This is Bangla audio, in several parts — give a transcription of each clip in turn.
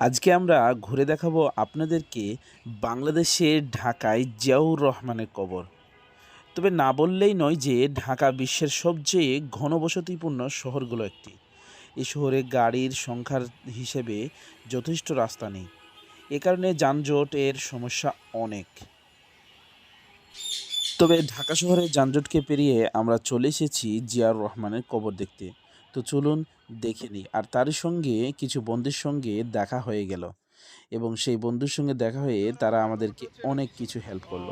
আজকে আমরা ঘুরে দেখাবো আপনাদেরকে বাংলাদেশে ঢাকায় জিয়াউর রহমানের কবর। তবে না বললেই নয় যে ঢাকা বিশ্বের সবচেয়ে ঘনবসতিপূর্ণ শহরগুলো একটি। এ শহরে গাড়ির সংখ্যার হিসেবে যথেষ্ট রাস্তা নেই। এ কারণে যানজটের সমস্যা অনেক। তবে ঢাকা শহরের যানজটকে পেরিয়ে আমরা চলে এসেছি জিয়াউর রহমানের কবর দেখতে। তো চলুন দেখে নিই। আর তার সঙ্গে কিছু বন্ধুর সঙ্গে দেখা হয়ে গেল। এবং সেই বন্ধুর সঙ্গে দেখা হয়ে তারা আমাদেরকে অনেক কিছু হেল্প করল।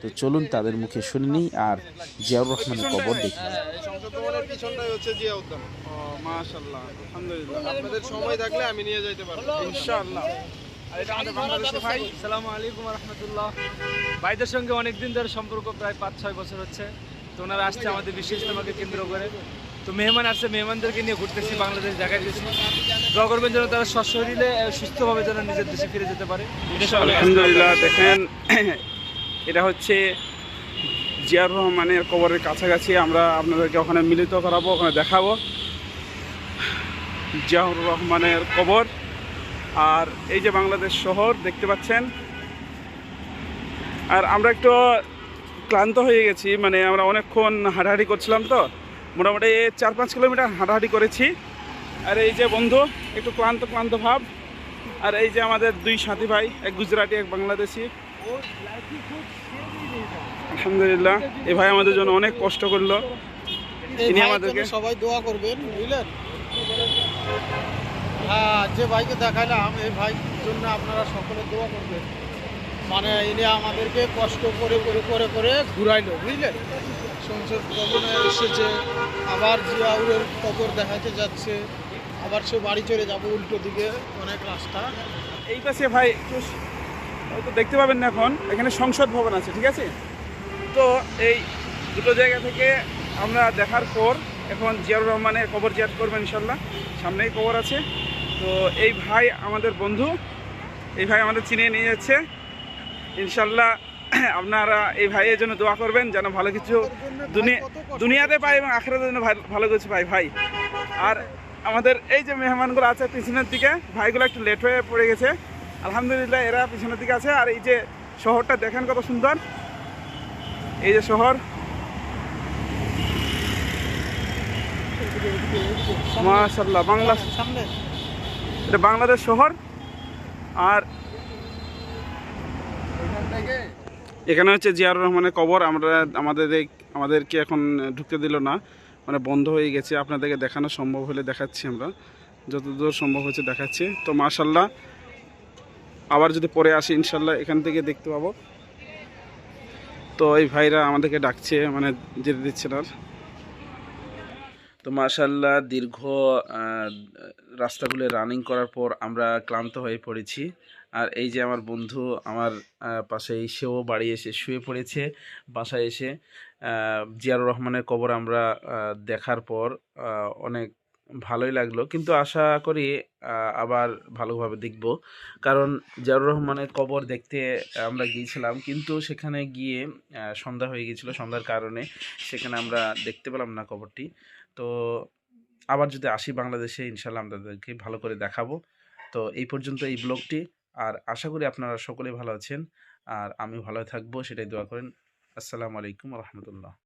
তো চলুন তাদের মুখে শুনে নিই আর জিয়াউর রহমানের কবর দেখি এই সংসদ ভবনের পিছনটাই হচ্ছে জিয়া উদ্যান মাশাআল্লাহ আলহামদুলিল্লাহ। আপনাদের সময় থাকলে আমি নিয়ে যাইতে পারব ইনশাআল্লাহ। আর এটা আমাদের বাংলাদেশের ভাই। আসসালামু আলাইকুম রহমতুল্লাহ ভাইদের সঙ্গে অনেক দিন ধরে সম্পর্ক প্রায় পাঁচ ছয় বছর হচ্ছে। তো ওনারা আসছে আমাদের বিশেষ তোমাকে কেন্দ্র করে। তো মেহমান আসছে মেহমানদেরকে নিয়ে ঘুরতেছি বাংলাদেশ জায়গায় দিয়েছি দোয়া করবেন যেন তারা সশরীরে সুস্থভাবে যেন নিজের দেশে ফিরে যেতে পারে। আলহামদুলিল্লাহ দেখেন এটা হচ্ছে জিয়ার রহমানের কবরের কাছাকাছি। আমরা আপনাদেরকে ওখানে মিলিত করাবো ওখানে দেখাবো। জিয়াউর রহমানের কবর। আর এই যে বাংলাদেশ শহর দেখতে পাচ্ছেন? আর আমরা একটু ক্লান্ত হয়ে গেছি মানে আমরা অনেকক্ষণ হাঁটাহাঁটি করছিলাম তো। মোটামুটি চার পাঁচ কিলোমিটার হাঁটাহাঁটি করেছি। আর এই যে বন্ধু একটু ক্লান্ত ক্লান্ত ভাব। আর এই যে আমাদের দুই সাথী ভাই এক গুজরাটি এক বাংলাদেশি। আলহামদুলিল্লাহ এই ভাই আমাদের জন্য অনেক কষ্ট করল। তিনি আমাদেরকে সবাই দোয়া করবেন বুঝলেন? হ্যাঁ যে ভাইকে দেখাইলাম এই ভাইয়ের জন্য আপনারা সকলে দোয়া করবেন। মানে ইনি আমাদেরকে কষ্ট করে করে করে করে ঘুরাইলো বুঝলেন সংসদ ভবনে এসেছে, আবার জিয়াউরের কবর দেখাতে যাচ্ছে, আবার সে বাড়ি চলে যাব উল্টো দিকে, অনেক রাস্তা। এই পাশে ভাই হয়তো দেখতে পাবেন না এখন, এখানে সংসদ ভবন আছে, ঠিক আছে? তো এই দুটো জায়গা থেকে আমরা দেখার পর এখন জিয়াউর রহমানের কবর জিয়াদ করবেন ইনশাল্লাহ, সামনেই কবর আছে। তো এই ভাই আমাদের বন্ধু, এই ভাই আমাদের চিনিয়ে নিয়ে যাচ্ছে। ইনশাল্লাহ আপনারা এই ভাইয়ের জন্য দোয়া করবেন যেন ভালো কিছু দুনিয়া দুনিয়াতে পাই এবং আখেরাতের জন্য ভালো- কিছু পাই ভাই। আর আমাদের এই যে মেহমানগুলো আছে পিছনের দিকে ভাইগুলো একটু লেট হয়ে পড়ে গেছে। আলহামদুলিল্লাহ এরা পিছনের দিকে আছে। আর এই যে শহরটা দেখেন কত সুন্দর। এই যে শহর। মাশাল্লাহ বাংলা এটা বাংলাদেশ শহর। আর এখানে হচ্ছে জিয়াউর রহমানের কবর, আমরা আমাদের আমাদেরকে এখন ঢুকতে দিল না। মানে বন্ধ হয়ে গেছে, আপনাদেরকে দেখানো সম্ভব হলে দেখাচ্ছি আমরা। যতদূর সম্ভব হচ্ছে দেখাচ্ছি। তো মাশাল্লাহ আবার যদি পরে আসি ইনশাল্লাহ এখান থেকে দেখতে পাবো। তো এই ভাইরা আমাদেরকে ডাকছে মানে যেতে দিচ্ছে না। তো মাশাল্লাহ দীর্ঘ রাস্তাগুলো রানিং করার পর আমরা ক্লান্ত হয়ে পড়েছি। আর এই যে আমার বন্ধু আমার পাশে সেও বাড়ি এসে শুয়ে পড়েছে বাসায় এসে। জিয়ারুর রহমানের কবর আমরা দেখার পর অনেক ভালোই লাগল। কিন্তু আশা করি আবার ভালোভাবে দেখব। কারণ জিয়াউর রহমানের কবর দেখতে আমরা গিয়েছিলাম। কিন্তু সেখানে গিয়ে সন্ধ্যা হয়ে গিয়েছিল। সন্ধ্যার কারণে সেখানে আমরা দেখতে পেলাম না কবরটি। তো আবার যদি আসি বাংলাদেশে ইনশাল্লাহ আপনাদেরকে ভালো করে দেখাবো। তো এই পর্যন্ত এই ব্লগটি। আর আশা করি আপনারা সকলেই ভালো আছেন। আর আমি ভালো থাকব, সেটাই দোয়া করেন। আসসালামু আলাইকুম রহমতুল্লাহ।